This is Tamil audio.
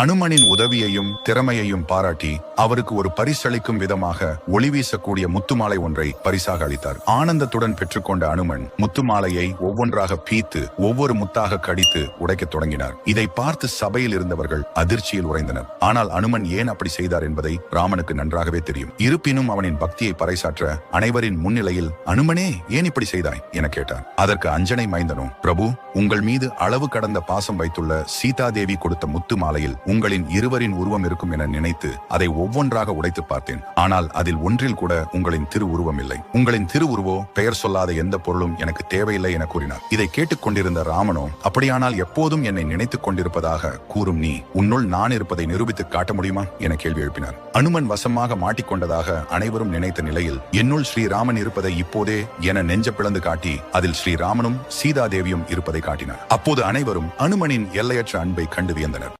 அனுமனின் உதவியையும் திறமையையும் பாராட்டி அவருக்கு ஒரு பரிசளிக்கும் விதமாக ஒளி வீசக்கூடிய முத்துமாலை ஒன்றை பரிசாக அளித்தார். ஆனந்தத்துடன் பெற்றுக்கொண்ட அனுமன் முத்துமாலையை ஒவ்வொன்றாக பீத்து ஒவ்வொரு முத்தாக கடித்து உடைக்கத் தொடங்கினார். இதை பார்த்து சபையில் இருந்தவர்கள் அதிர்ச்சியில் உறைந்தனர். ஆனால் அனுமன் ஏன் அப்படி செய்தார் என்பதை ராமனுக்கு நன்றாகவே தெரியும். இருப்பினும் அவனின் பக்தியை பறைசாற்ற அனைவரின் முன்னிலையில் அனுமனே ஏன் இப்படி செய்தாய்? என கேட்டார். அதற்கு அஞ்சனை மைந்தனும் பிரபு உங்கள் மீது அளவு கடந்த பாசம் வைத்துள்ள சீதாதேவி கொடுத்த முத்து மாலையில் உங்களின் இருவரின் உருவம் இருக்கும் என நினைத்து அதை ஒவ்வொன்றாக உடைத்து பார்த்தேன். ஆனால் அதில் ஒன்றில் கூட உங்களின் திரு உருவம் இல்லை. உங்களின் திரு உருவோ பெயர் சொல்லாத எந்த பொருளும் எனக்கு தேவையில்லை என கூறினார். இதை கேட்டுக்கொண்டிருந்த ராமனோ அப்படியானால் எப்போதும் என்னை நினைத்துக் கொண்டிருப்பதாக கூறும் நீ உன்னுள் நான் இருப்பதை நிரூபித்து காட்ட முடியுமா? என கேள்வி எழுப்பினார். அனுமன் வசமாக மாட்டிக்கொண்டதாக அனைவரும் நினைத்த நிலையில் என்னுள் ஸ்ரீராமன் இருப்பதை இப்போதே என நெஞ்ச பிளந்து காட்டி அதில் ஸ்ரீராமனும் சீதாதேவியும் இருப்பதை காட்டினார். அப்போது அனைவரும் அனுமனின் எல்லையற்ற அன்பை கண்டு வியந்தனர்.